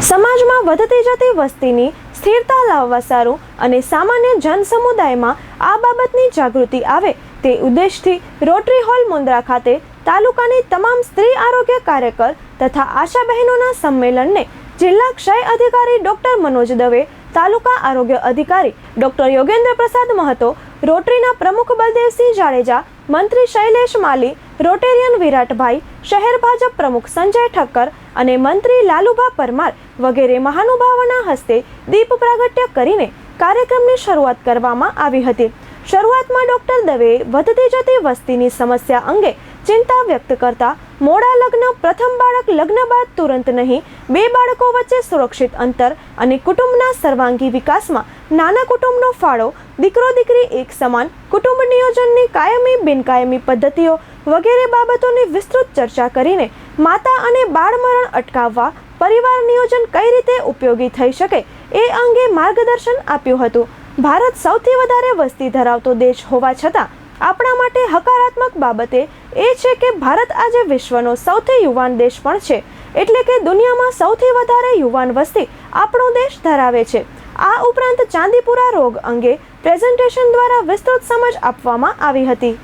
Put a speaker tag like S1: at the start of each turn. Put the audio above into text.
S1: સમાજમાં વધતી જતી વસ્તીની સ્થિરતા લાવવા સારું અને સામાન્ય જન સમુદાયમાં આ બાબતની જાગૃતિ આવે તે ઉદ્દેશથી રોટરી હોલ મુન્દ્રા ખાતે તાલુકાની તમામ સ્ત્રી આરોગ્ય કાર્યકર તથા આશા બહેનોના સંમેલનને જિલ્લા ક્ષય અધિકારી ડોક્ટર મનોજ દવે, તાલુકા આરોગ્ય અધિકારી ડોક્ટર યોગેન્દ્ર પ્રસાદ મહતો, રોટરીના પ્રમુખ બલદેવસિંહ જાડેજા, મંત્રી શૈલેષ માલી રોટેરિયન વિરાટભાઈ, શહેર ભાજપ પ્રમુખ સંજય ઠક્કર અને મંત્રી લાલુભા પરમાર વગેરે મહાનુભાવોના હસ્તે દીપ પ્રાગટ્ય કરીને કાર્યક્રમની શરૂઆત કરવામાં આવી હતી. શરૂઆતમાં ડોક્ટર દવેએ વધતી જતી વસ્તીની સમસ્યા અંગે ચિંતા વ્યક્ત કરતા મોડા લગ્ન, પ્રથમ બાળક લગ્ન બાદ તુરંત નહીં, બે બાળકો વચ્ચે સુરક્ષિત અંતર અને કુટુંબના સર્વાંગી વિકાસમાં નાના કુટુંબનો ફાળો દીકરો દીકરી એક સમાન કુટુંબ નિયોજનની કાયમી, બિનકાયમી પદ્ધતિઓ વગેરે બાબતોની વિસ્તૃત ચર્ચા કરીને માતા અને બાળ મરણ અટકાવવા પરિવાર નિયોજન કઈ રીતે ઉપયોગી થઈ શકે એ અંગે માર્ગદર્શન આપ્યું હતું. ભારત સૌથી વધારે વસ્તી ધરાવતો દેશ હોવા છતાં આપણા માટે હકારાત્મક બાબતે એ છે કે ભારત આજે વિશ્વનો સૌથી યુવાન દેશ પણ છે. એટલે કે દુનિયામાં સૌથી વધારે યુવાન વસ્તી આપણો દેશ ધરાવે છે. આ ઉપરાંત ચાંદીપુરા રોગ અંગે પ્રેઝન્ટેશન દ્વારા વિસ્તૃત સમજ આપવામાં આવી હતી.